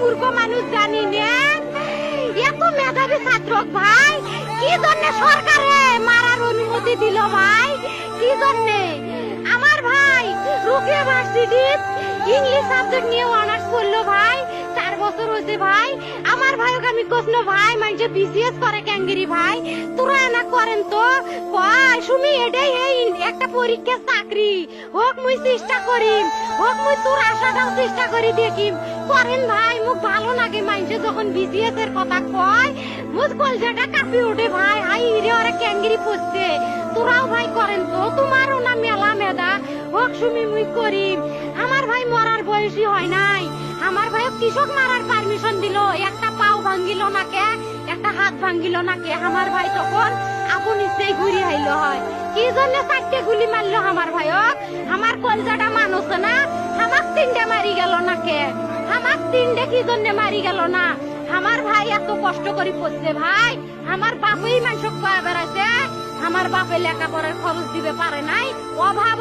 মূর্খ মানুষ জানি না। এত মেধাবী ছাত্র ভাই। কি জন্য সরকারে মারার অনুমতি দিল ভাই? কি জন্যে? আমার ভাই রুকিয়া ভার্সিটি ইংলিশ সাবজেক্ট নিয়ে অনার্স করল ভাই। বছর হয়েছে ভাই? আমার ভাইকে আমি কোসনো ভাই মানে বিসিএস করে ক্যাঙ্গিরি ভাই। তোরা না করেন তো? কয়, সুমি, এটাই এই একটা পরীক্ষা চাকরি। হোক, মুই চেষ্টা করিম। হোক, মুই তোর আশাটাও চেষ্টা করি দেখিম। করেন ভাই, মুখ ভালো লাগে মাইনছে যখন বিসিএস এর কথা কয়, মুখ কলজাটা কাঁপি ওঠে ভাই। হাই রে ওরা ক্যাঙ্গিরি পড়ছে তোরাও ভাই করেন তো? তোমারও না মেলা মেদা। হোক, সুমি, মুই করিম। আমার ভাই মরার বয়সী হয় নাই। আমার ভাই কৃষক মারার পারমিশন দিল। একটা পাও ভাঙ্গিল না কে একটা হাত ভাঙ্গিল না কে আমার ভাই তখন আপন ইচ্ছেই ঘুরি আইল হয়। কি জন্য চারটে গুলি মারলো আমার ভাইক আমার কলজাটা মানুষ না। আমার তিনটে মারি গেল না কে আমার তিনটে কি জন্য মারি গেল না? আমার ভাই এত কষ্ট করে পড়ছে ভাই। আমার বাপই মানুষ বেড়াইছে। আমার বাপে লেখাপড়ার খরচ দিবে পারে নাই। অভাব